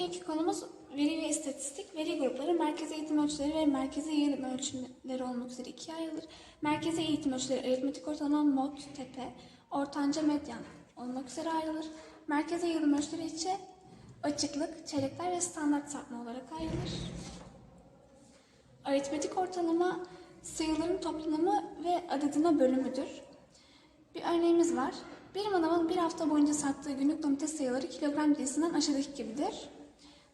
Bugünkü konumuz veri ve istatistik. Veri grupları merkezi eğitim ölçüleri ve merkezi yayılım ölçüleri olmak üzere ikiye ayrılır. Merkezi eğitim ölçüleri aritmetik ortalama, mod, tepe, ortanca, medyan olmak üzere ayrılır. Merkezi yayılım ölçüleri ise açıklık, çeyrekler ve standart sapma olarak ayrılır. Aritmetik ortalama sayıların toplamı ve adedine bölümüdür. Bir örneğimiz var. Bir manavın bir hafta boyunca sattığı günlük domates sayıları kilogram cinsinden aşağıdaki gibidir.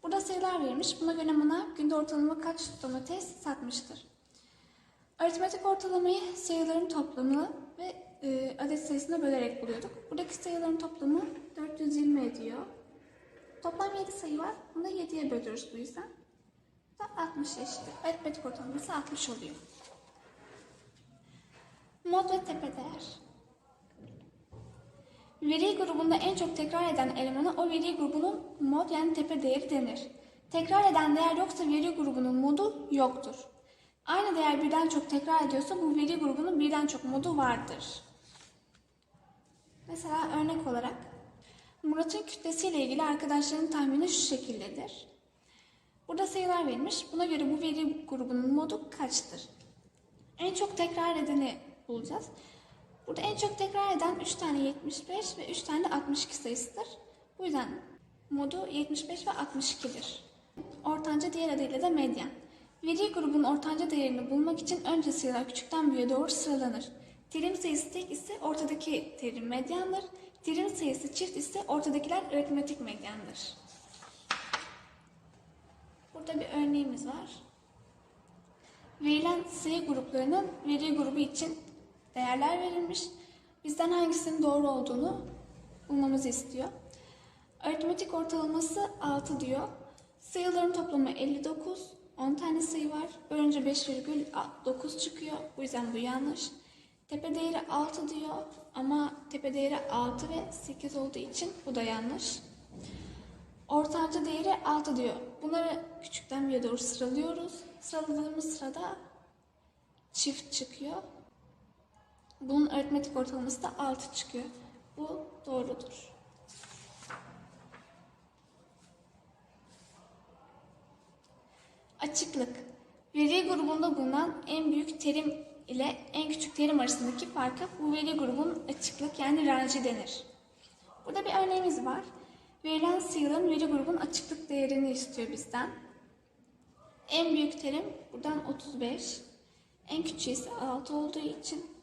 Burada sayılar verilmiş. Buna göre manav günde ortalama kaç domates satmıştır? Aritmetik ortalamayı sayıların toplamı ve e, adet sayısına bölerek buluyorduk. Buradaki sayıların toplamı 420 ediyor. Toplam 7 sayı var. Bunu da 7'ye bölüyoruz bu yüzden. Bu da 60 eşittir. Aritmetik ortalaması 60 oluyor. Mod ve tepe değer. Veri grubunda en çok tekrar eden elemana o veri grubunun mod yani tepe değeri denir. Tekrar eden değer yoksa veri grubunun modu yoktur. Aynı değer birden çok tekrar ediyorsa bu veri grubunun birden çok modu vardır. Mesela örnek olarak Murat'ın kütlesiyle ilgili arkadaşlarının tahmini şu şekildedir. Burada sayılar verilmiş. Buna göre bu veri grubunun modu kaçtır? En çok tekrar edeni bulacağız. Burada en çok tekrar eden 3 tane 75 ve 3 tane de 62 sayısıdır. Bu yüzden modu 75 ve 62'dir. Ortanca diğer adıyla da medyan. Veri grubunun ortanca değerini bulmak için önce sayılar küçükten büyüğe doğru sıralanır. Terim sayısı tek ise ortadaki terim medyandır. Terim sayısı çift ise ortadakiler aritmetik medyandır. Burada bir örneğimiz var. Verilen sayı gruplarının veri grubu için değerler verilmiş. Bizden hangisinin doğru olduğunu bulmamızı istiyor. Aritmetik ortalaması 6 diyor. Sayıların toplamı 59. 10 tane sayı var. Bölünce 5,9 çıkıyor. Bu yüzden bu yanlış. Tepe değeri 6 diyor ama tepe değeri 6 ve 8 olduğu için bu da yanlış. Ortanca değeri 6 diyor. Bunları küçükten büyüğe doğru sıralıyoruz. Sıraladığımız sırada çift çıkıyor. Bunun aritmetik ortalaması da 6 çıkıyor. Bu doğrudur. Açıklık. Veri grubunda bulunan en büyük terim ile en küçük terim arasındaki farka bu veri grubunun açıklık yani range denir. Burada bir örneğimiz var. Verilen sayıların veri grubunun açıklık değerini istiyor bizden. En büyük terim buradan 35. En küçüğü ise 6 olduğu için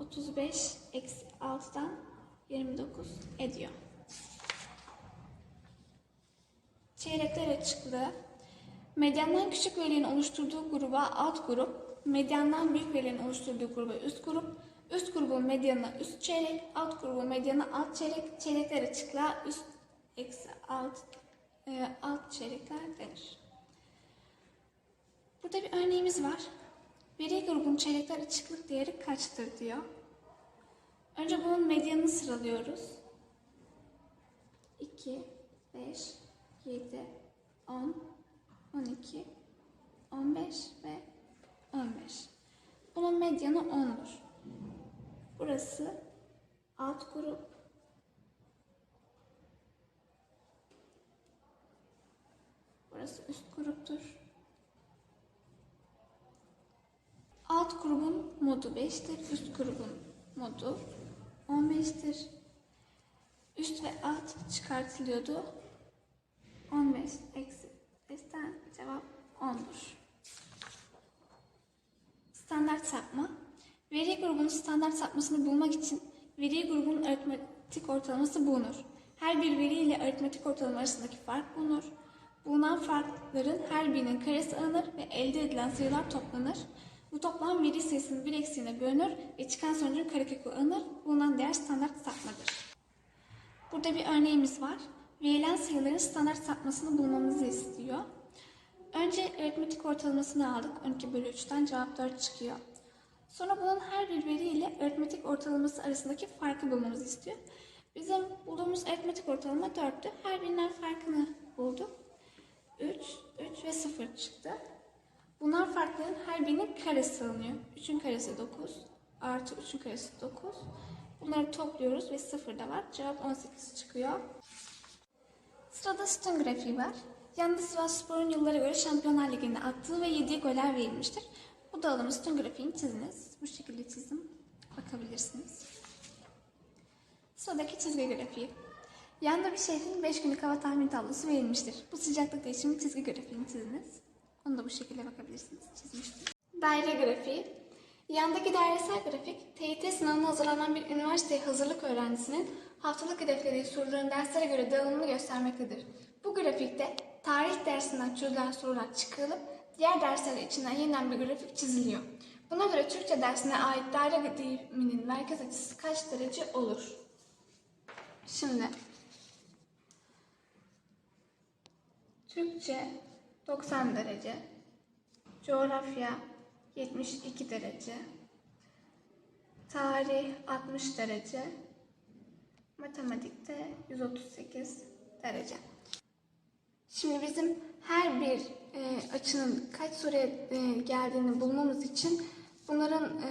35 eksi 6'dan 29 ediyor. Çeyrekler açıklığı. Medyandan küçük verilerin oluşturduğu gruba alt grup, medyandan büyük verilerin oluşturduğu gruba üst grup, üst grubun medyanına üst çeyrek, alt grubun medyanına alt çeyrek, çeyrekler açıklığa üst eksi alt, e, alt çeyrekler denir. Burada bir örneğimiz var. Veri grubun çeyrekler açıklık değeri kaçtır diyor. Önce bunun medyanını sıralıyoruz. 2, 5, 7, 10, 12, 15 ve 15. Bunun medyanı 10'dur. Burası alt grup. Burası üst gruptur. Alt grubun modu 5'tir, üst grubun modu 15'tir. Üst ve alt çıkartılıyordu. 15 eksi 5'ten cevap 10'dur. Standart sapma. Veri grubunun standart sapmasını bulmak için veri grubunun aritmetik ortalaması bulunur. Her bir veri ile aritmetik ortalama arasındaki fark bulunur. Bulunan farkların her birinin karesi alınır ve elde edilen sayılar toplanır. Bu toplam veri sayısının bir eksiğine bölünür ve çıkan sonucun karekökü alınır. Bulunan değer standart sapmadır. Burada bir örneğimiz var. Verilen sayıların standart sapmasını bulmamızı istiyor. Önce aritmetik ortalamasını aldık. 12 bölü 3'ten cevap 4 çıkıyor. Sonra bunun her bir veri ile aritmetik ortalaması arasındaki farkı bulmamızı istiyor. Bizim bulduğumuz aritmetik ortalama 4'tü. Her birinden farkını bulduk. 3, 3 ve 0 çıktı. Bunlar farkların her birinin karesi alınıyor. 3'ün karesi 9, artı 3'ün karesi 9. Bunları topluyoruz ve 0 da var. Cevap 18 çıkıyor. Sırada sütun grafiği var. Yanında Sivas Spor'un yıllara göre Şampiyonlar Ligi'nde attığı ve yediği goller verilmiştir. Bu dağılımı sütun grafiğini çiziniz. Bu şekilde çizdim. Bakabilirsiniz. Sıradaki çizgi grafiği. Yanda bir şehrin 5 günlük hava tahmin tablosu verilmiştir. Bu sıcaklık değişimi çizgi grafiğini çiziniz. Onu da bu şekilde bakabilirsiniz. Çizmiştim. Daire grafiği. Yandaki dairesel grafik, TYT sınavına hazırlanan bir üniversiteye hazırlık öğrencisinin haftalık hedeflediği soruların derslere göre dağılımını göstermektedir. Bu grafikte tarih dersinden çözülen sorular çıkarılıp diğer dersler içinden yeniden bir grafik çiziliyor. Buna göre Türkçe dersine ait daire diliminin merkez açısı kaç derece olur? Şimdi Türkçe 90 derece, coğrafya 72 derece, tarih 60 derece, matematikte 138 derece. Şimdi bizim her bir e, açının kaç soruya e, geldiğini bulmamız için bunların e,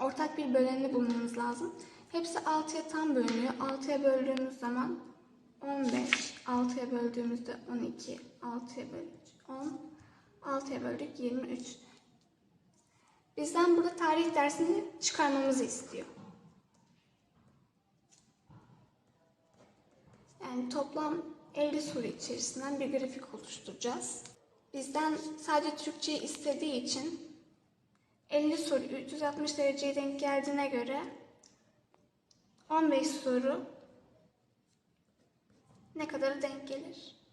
ortak bir bölenini bulmamız lazım. Hepsi 6'ya tam bölünüyor. 6'ya böldüğümüz zaman 15, 6'ya böldüğümüzde 12, 6'ya böldük 10, 6'ya böldük 23. Bizden burada tarih dersini çıkarmamızı istiyor. Yani toplam 50 soru içerisinden bir grafik oluşturacağız. Bizden sadece Türkçeyi istediği için 50 soru 360 dereceye denk geldiğine göre 15 soru ne kadar denk gelir?